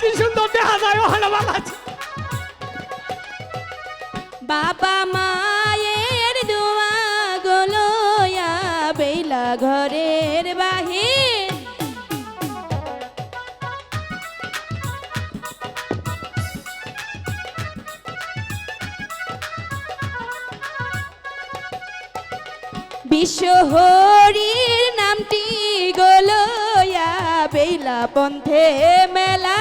কি সুন্দর দেখা যায় ওখানে বাবা বাবা মায়ের দোয়া গলোয়া বেলা ঘরের বাহির। বিশ্ব হরির নামটি গলোয়া বেলা পন্থে মেলা।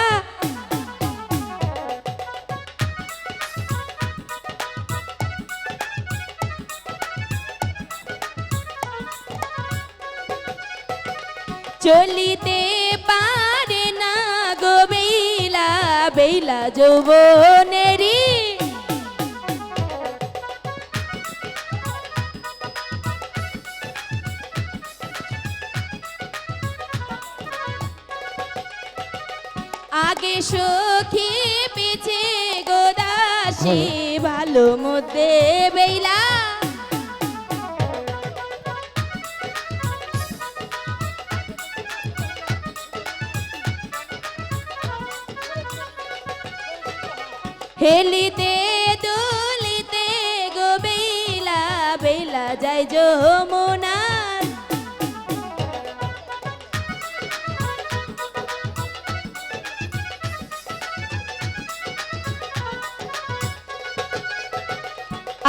চলিতে পারে না গো বেলা বেলা যৌবনেরি আগে সখী পিছে গোদাসী ভালো মধ্যে বেলা হেলিতে দুলিতে গো বেলা বেলা যায় যমুনার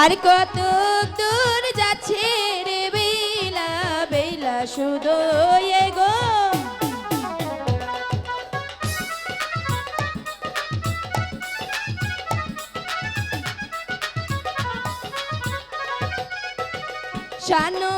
আর কত দূর যাচ্ছে রে বেলা বেলা শুধু গো। শানু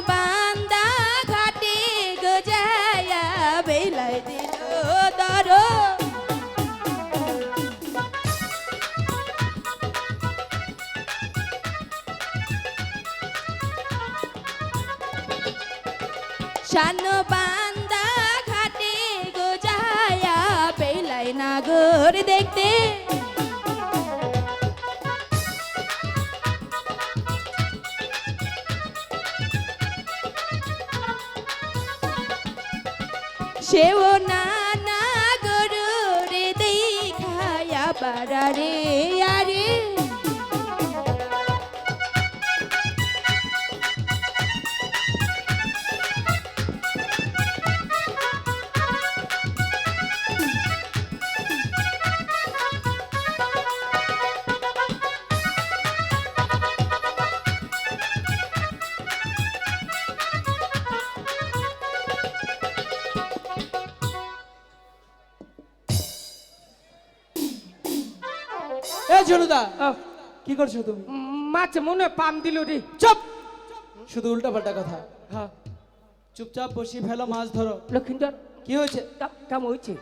শানু বান্দা ঘাটে গজায়া বেলায় নাগর দেখতে। সেও নানা গরুর দেখায়া বাড়ারে আরে। এ ঝুলুদা কি করছ তুমি? মাছ মনে পাম দিল রে। চুপ! শুধু উল্টা পাল্টা কথা। হ্যাঁ। চুপচাপ বসি ফেলো মাছ ধরো। লক্ষিন্দর কি হয়েছে? কেমন হয়েছে।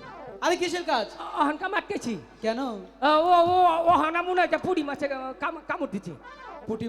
আরে কিসের কাজ? অহনকা মারতেছি। কেন? ও ও ও হানা মনে হয় পুটি মাছে কামড় দিচ্ছে পুটি